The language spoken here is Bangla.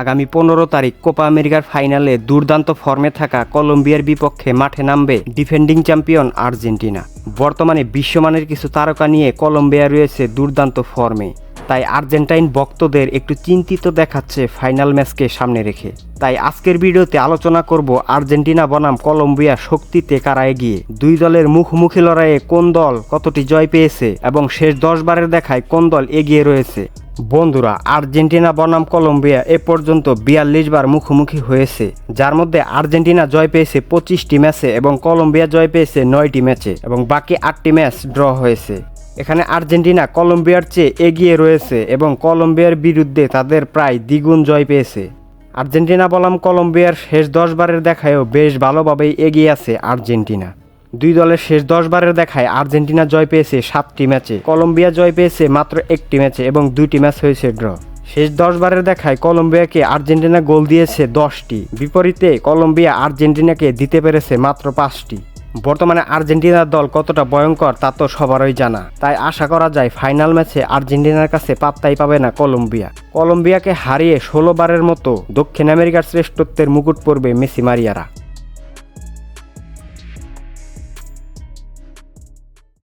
আগামী পনেরো তারিখ কোপা আমেরিকার ফাইনালে দুর্দান্ত ফর্মে থাকা কলম্বিয়ার বিপক্ষে মাঠে নামবে ডিফেন্ডিং চ্যাম্পিয়ন আর্জেন্টিনা। বর্তমানে বিশ্বমানের কিছু তারকা নিয়ে কলম্বিয়া রয়েছে দুর্দান্ত ফর্মে। তাই আর্জেন্টাইন ভক্তদের একটু চিন্তিত দেখাচ্ছে ফাইনাল ম্যাচকে সামনে রেখে। তাই আজকের ভিডিওতে আলোচনা করব আর্জেন্টিনা বনাম কলম্বিয়া শক্তিতে কারা এগিয়ে? দুই দলের মুখোমুখি লড়াইয়ে কোন দল কতটি জয় পেয়েছে এবং শেষ দশ বারের দেখায় কোন দল এগিয়ে রয়েছে? বন্ধুরা, আর্জেন্টিনা বনাম কলম্বিয়া এ পর্যন্ত বিয়াল্লিশ বার মুখোমুখি হয়েছে, যার মধ্যে আর্জেন্টিনা জয় পেয়েছে পঁচিশটি ম্যাচে এবং কলম্বিয়া জয় পেয়েছে নয়টি ম্যাচে এবং বাকি আটটি ম্যাচ ড্র হয়েছে। এখানে আর্জেন্টিনা কলম্বিয়ার চেয়ে এগিয়ে রয়েছে এবং কলম্বিয়ার বিরুদ্ধে তাদের প্রায় দ্বিগুণ জয় পেয়েছে। আর্জেন্টিনা বলাম কলম্বিয়ার শেষ দশ বারের দেখায়ও বেশ ভালোভাবেই এগিয়ে আছে আর্জেন্টিনা। দুই দলের শেষ দশ বারের দেখায় আর্জেন্টিনা জয় পেয়েছে সাতটি ম্যাচে, কলম্বিয়া জয় পেয়েছে মাত্র একটি ম্যাচে এবং দুইটি ম্যাচ হয়েছে ড্র। শেষ দশ বারের দেখায় কলম্বিয়াকে আর্জেন্টিনা গোল দিয়েছে দশটি, বিপরীতে কলম্বিয়া আর্জেন্টিনাকে দিতে পেরেছে মাত্র পাঁচটি। বর্তমানে আর্জেন্টিনার দল কতটা ভয়ঙ্কর তা তো সবারই জানা। তাই আশা করা যায় ফাইনাল ম্যাচে আর্জেন্টিনার কাছে পাত্তাই পাবে না কলম্বিয়া। কলম্বিয়াকে হারিয়ে ষোলো বারের মতো দক্ষিণ আমেরিকার শ্রেষ্ঠত্বের মুকুট পড়বে মেসি মারিয়ারা।